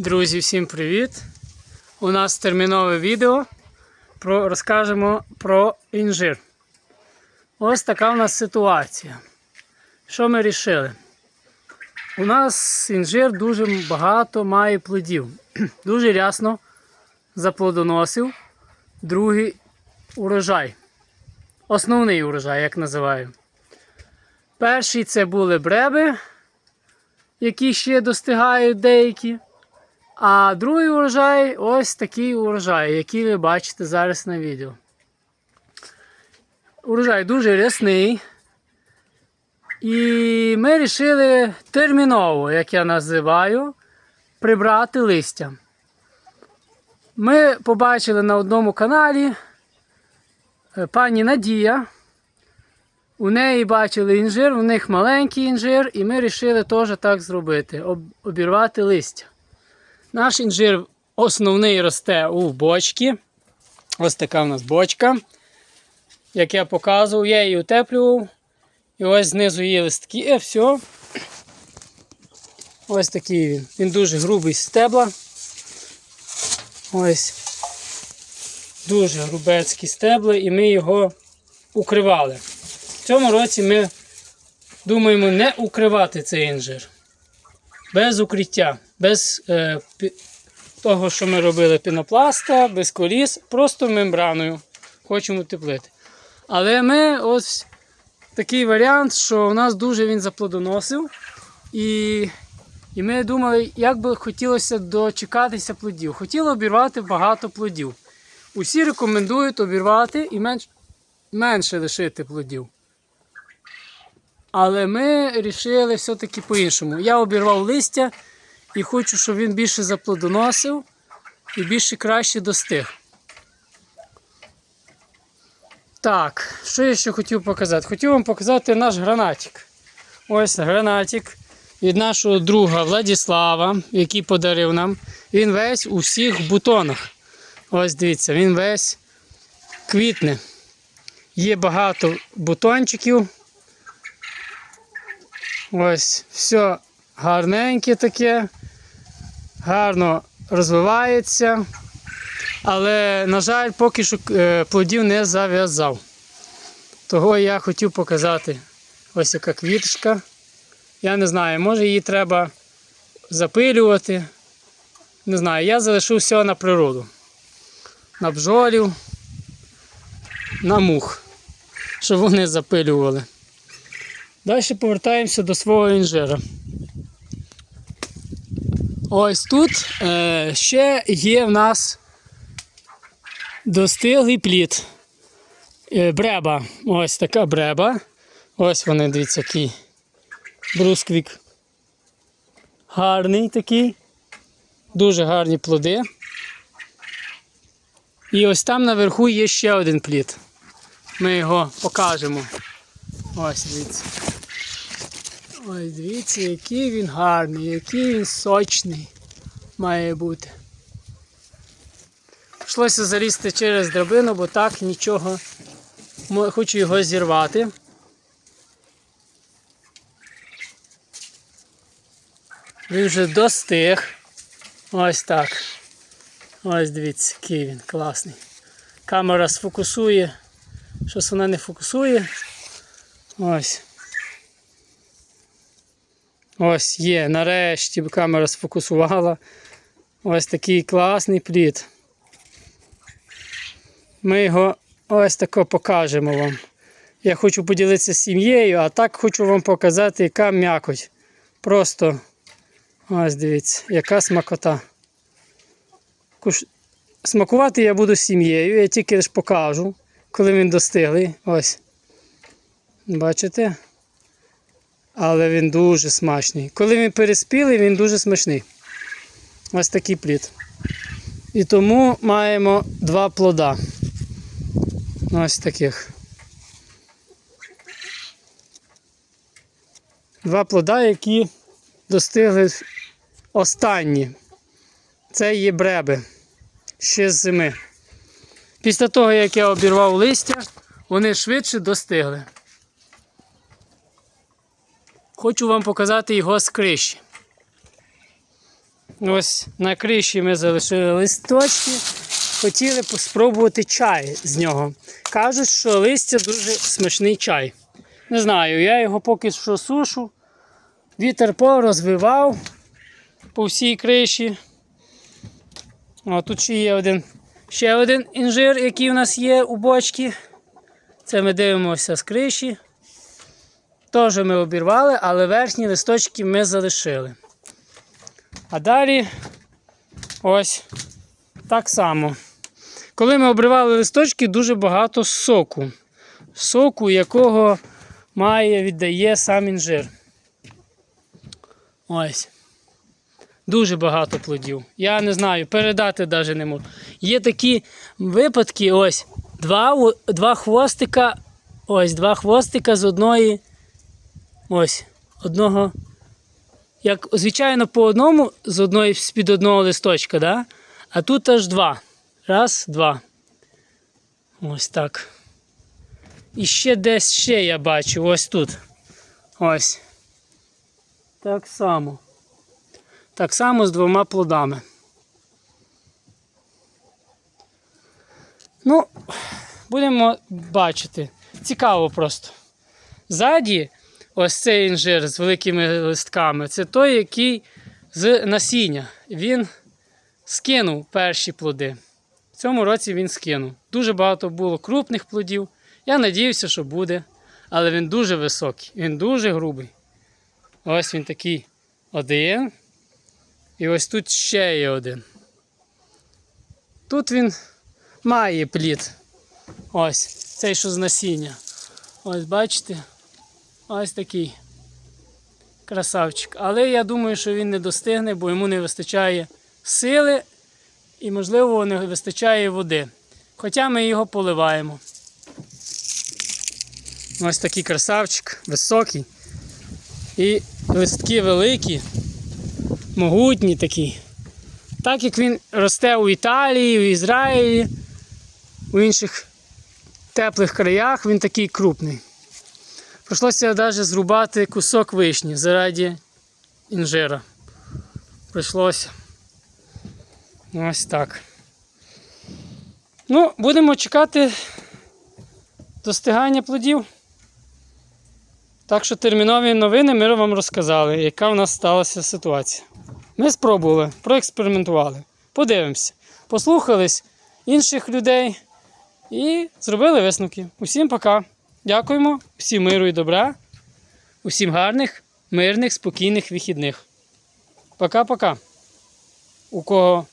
Друзі, всім привіт! У нас термінове відео. Про, розкажемо про інжир. Ось така в нас ситуація. Що ми вирішили? У нас інжир дуже багато має плодів. Дуже рясно заплодоносив другий урожай. Основний урожай, як називаю. Перший це були бреби, які ще достигають деякі. А другий урожай ось такий урожай, який ви бачите зараз на відео. Урожай дуже рясний. І ми вирішили терміново, як я називаю, прибрати листя. Ми побачили на одному каналі е, пані Надія. У неї бачили інжир, у них маленький інжир, і ми вирішили теж так зробити, обірвати листя. Наш інжир основний росте у бочці. Ось така в нас бочка. Як я показував, я її утеплював. І ось знизу є листки. І все. Ось такий він. Він дуже грубий з стебла. Ось. Дуже грубецькі стебла, і ми його укривали. В цьому році ми думаємо не укривати цей інжир. Без укриття, без е, того, що ми робили пінопласта, без коліс, просто мембраною. Хочемо утеплити. Але ми ось такий варіант, що у нас дуже він заплодоносив. І, і ми думали, як би хотілося дочекатися плодів. Хотіли обірвати багато плодів. Усі рекомендують обірвати і менш, менше лишити плодів. Але ми вирішили все-таки по-іншому. Я обірвав листя і хочу, щоб він більше заплодоносив і більше краще достиг. Так, що я ще хотів показати? Хотів вам показати наш гранатик. Ось гранатик від нашого друга Владіслава, який подарив нам. Він весь у всіх бутонах. Ось дивіться, він весь квітне. Є багато бутончиків. Ось все гарненьке таке, гарно розвивається. Але, на жаль, поки що е, плодів не зав'язав. Того я хотів показати ось яка квіточка. Я не знаю, може її треба запилювати. Не знаю, я залишив все на природу. На бджолів, на мух, щоб вони запилювали. Далі повертаємося до свого інжира. Ось тут е, ще є в нас достиглий плід. Е, бреба. Ось така бреба. Ось вони, дивіться, який брусквік. Гарний такий. Дуже гарні плоди. І ось там наверху є ще один плід. Ми його покажемо. Ось дивіться. Ось дивіться, який він гарний, який він сочний має бути. Прийшлося залізти через драбину, бо так нічого. Хочу його зірвати. Він вже достиг. Ось так. Ось дивіться, який він класний. Камера сфокусує. Щось вона не фокусує. Ось. Ось є, нарешті камера сфокусувала. Ось такий класний плід. Ми його ось тако покажемо вам. Я хочу поділитися з сім'єю, а так хочу вам показати, яка м'якоть. Просто ось дивіться, яка смакота. Куш... Смакувати я буду з сім'єю, я тільки лиш покажу, коли він достиглий. Ось. Бачите? Але він дуже смачний. Коли він переспілий, він дуже смачний. Ось такий плід. І тому маємо два плода. Ось таких. Два плода, які достигли останні. Це є бреби ще з зими. Після того, як я обірвав листя, вони швидше достигли. Хочу вам показати його з криші. Ось на криші ми залишили листочки. Хотіли спробувати чай з нього. Кажуть, що листя дуже смачний чай. Не знаю, я його поки що сушу. Вітер порозвивав по всій криші. О, тут ще є один, ще один інжир, який у нас є у бочці. Це ми дивимося з криші. Теж ми обірвали, але верхні листочки ми залишили. А далі ось так само. Коли ми обривали листочки, дуже багато соку. Соку, якого має, віддає сам інжир. Ось. Дуже багато плодів. Я не знаю, передати навіть не можу. Є такі випадки, ось, два, два хвостика, ось, два хвостика з одної. Ось, одного. Як, звичайно, по одному з одної з-під одного листочка, да? а тут аж два. Раз, два. Ось так. І ще десь ще я бачу, ось тут. Ось. Так само. Так само з двома плодами. Ну, будемо бачити. Цікаво просто. Ззаді, ось цей інжир з великими листками, це той, який з насіння. Він скинув перші плоди. В цьому році він скинув. Дуже багато було крупних плодів. Я надіюся, що буде. Але він дуже високий, він дуже грубий. Ось він такий один. І ось тут ще є один. Тут він має плід. Ось, цей, що з насіння. Ось бачите? Ось такий красавчик. Але я думаю, що він не достигне, бо йому не вистачає сили і, можливо, не вистачає води. Хоча ми його поливаємо. Ось такий красавчик, високий. І листки великі, могутні такі. Так як він росте у Італії, в Ізраїлі, у інших теплих краях, він такий крупний. Прийшлося навіть зрубати кусок вишні заради інжира. Прийшлося. Ось так. Ну, будемо чекати достигання плодів. Так що термінові новини ми вам розказали, яка в нас сталася ситуація. Ми спробували, проекспериментували, подивимося, послухались інших людей і зробили висновки. Усім пока. Дякуємо, всім миру і добра, усім гарних, мирних, спокійних вихідних. Пока-пока. У кого